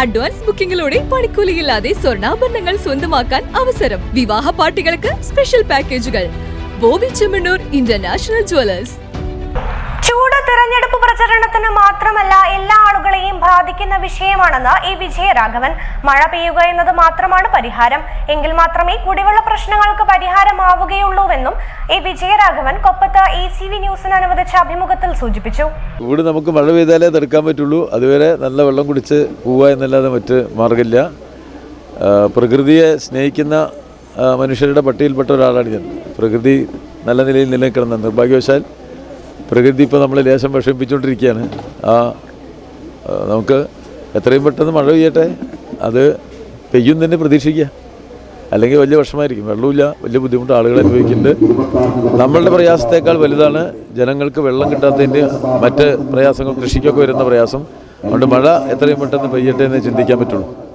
Advance ബുക്കിംഗിലൂടെ പണിക്കൂലിയില്ലാതെ സ്വർണാഭരണങ്ങൾ സ്വന്തമാക്കാൻ അവസരം. വിവാഹ പാർട്ടികൾക്ക് സ്പെഷ്യൽ പാക്കേജുകൾ. Boby Chemmanur international jewellers. ചൂട് തെരഞ്ഞെടുപ്പ് പ്രചരണം ബാധിക്കുന്ന വിഷയമാണെന്ന് ഇ വിജയരാഘവൻ. മഴ പെയ്യുക എന്നത് മാത്രമാണ് പരിഹാരം. എങ്കിൽ മാത്രമേ കുടിവെള്ള പ്രശ്നങ്ങൾക്ക് പരിഹാരമാവുകയുള്ളൂവെന്നും ഇ വിജയരാഘവൻ കൊപ്പത്ത് എ സി വി ന്യൂസിന് അനുവദിച്ച അഭിമുഖത്തിൽ സൂചിപ്പിച്ചു. ഇവിടെ നമുക്ക് മഴ പെയ്താലേ തടുക്കാൻ പറ്റുള്ളൂ. അതുവരെ നല്ല വെള്ളം കുടിച്ച് പോവുക എന്നല്ലാതെ മറ്റ് മാർഗമില്ല. പ്രകൃതിയെ സ്നേഹിക്കുന്ന മനുഷ്യരുടെ പട്ടികയിൽപ്പെട്ട ഒരാളാണ് ഞാൻ. പ്രകൃതി നല്ല നിലയിൽ നിലനിൽക്കണം നിർഭാഗ്യവശാൽ പ്രകൃതി ഇപ്പോൾ നമ്മൾ ലേശം വിഷമിപ്പിച്ചുകൊണ്ടിരിക്കുകയാണ്. ആ, നമുക്ക് എത്രയും പെട്ടെന്ന് മഴ പെയ്യട്ടെ. അത് പെയ്യും തന്നെ പ്രതീക്ഷിക്കുക. അല്ലെങ്കിൽ വലിയ വിഷമായിരിക്കും വെള്ളമില്ല വലിയ ബുദ്ധിമുട്ട് ആളുകൾ അനുഭവിക്കുന്നുണ്ട്. നമ്മളുടെ പ്രയാസത്തേക്കാൾ വലുതാണ് ജനങ്ങൾക്ക് വെള്ളം കിട്ടാത്തതിന്റെ മറ്റ് പ്രയാസങ്ങൾ കൃഷിക്കൊക്കെ വരുന്ന പ്രയാസം. അതുകൊണ്ട് മഴ എത്രയും പെട്ടെന്ന് പെയ്യട്ടെ എന്ന് ചിന്തിക്കാൻ പറ്റുള്ളൂ.